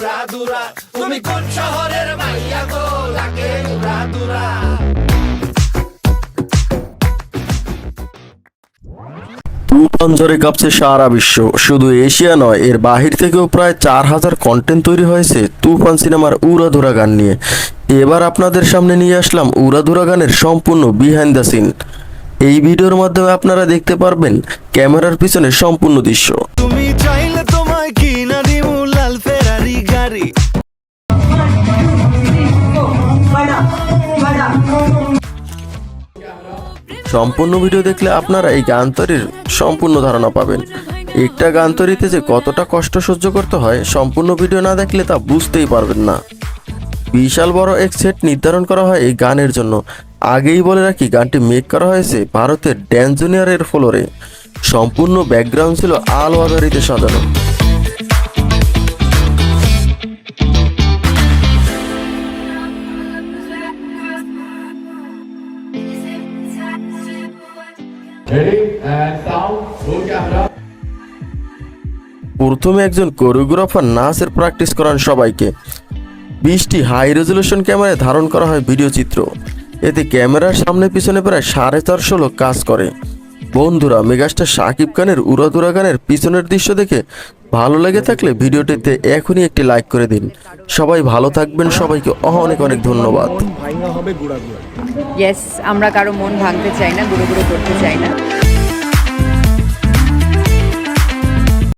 উড়া দুরা। তুমি কোন শহরের মাইয়া গো? লাগে উড়া দুরা। তুফান ঝড়ে কাঁপছে সারা বিশ্ব। শুধু এশিয়া নয় এর বাহির থেকেও প্রায় চার হাজার কন্টেন্ট তৈরি হয়েছে তুফান সিনেমার উড়াধুরা গান নিয়ে। এবার আপনাদের সামনে নিয়ে আসলাম উড়াধুরা গানের সম্পূর্ণ বিহাইন্ড দ্য সিন এই ভিডিওর মাধ্যমে আপনারা দেখতে পারবেন ক্যামেরার পিছনে সম্পূর্ণ দৃশ্য। তুমি চাইলে তোমায় সম্পূর্ণ ভিডিও দেখলে আপনারা এই গান তৈরির সম্পূর্ণ ধারণা পাবেন। একটা গান তৈরিতে যে কতটা কষ্ট সহ্য করতে হয়, সম্পূর্ণ ভিডিও না দেখলে তা বুঝতেই পারবেন না। বিশাল বড় এক সেট নির্ধারণ করা হয় এই গানের জন্য। আগেই বলে রাখি, গানটি মেক করা হয়েছে ভারতের ড্যান্স জুনিয়রের ফ্লোরে। সম্পূর্ণ ব্যাকগ্রাউন্ড ছিল আলো আধারিতে সাজানো। প্রথমে একজন কোরিওগ্রাফার নাচের প্র্যাকটিস করান সবাইকে। বিশটি হাই রেজলিউশন ক্যামেরায় ধারণ করা হয় ভিডিও চিত্র। এতে ক্যামেরার সামনে পিছনে প্রায় সাড়ে চারশো লোক কাজ করে। বন্ধুরা মেগাস্টার শাকিব খানের উড়াদুরা গানের পিছনের দৃশ্য দেখে ভালো লেগে থাকলে ভিডিওটিতে এখনই একটি লাইক করে দিন। সবাই ভালো থাকবেন সবাইকে অনেক অনেক ধন্যবাদ। ইয়েস আমরা কারও মন ভাঙতে চাই না গুঁড়ো গুঁড়ো করতে চাই না।